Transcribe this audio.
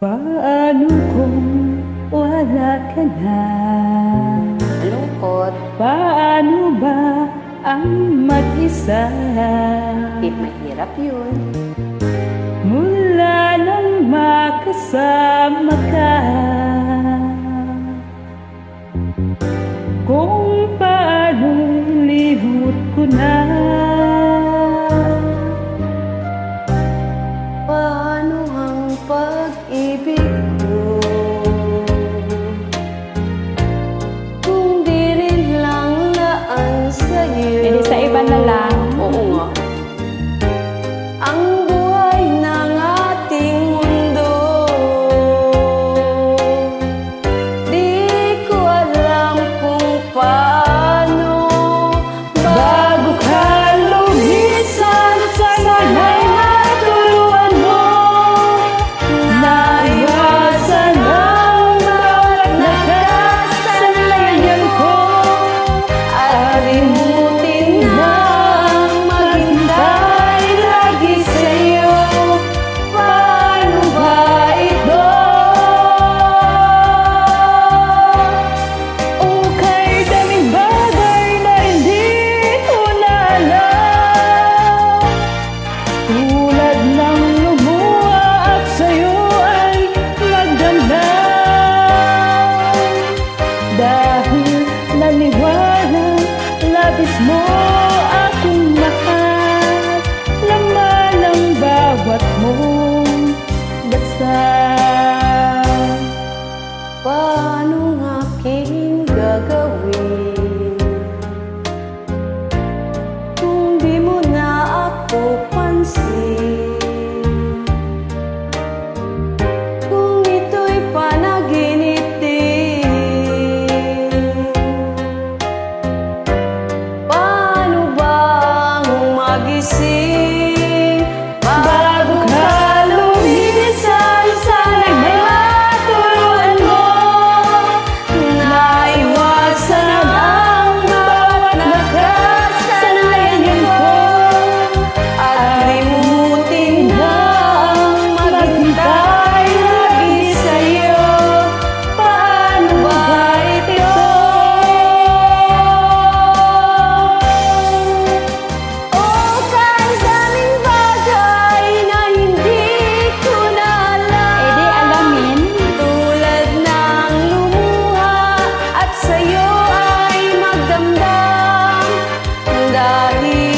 Paano kung wala ka na? Lungkot. Paano ba ang mag-isa? Eh, mahirap yun. Mula nang makasama ka Kung paano'y lihut ko na baby. the see. I.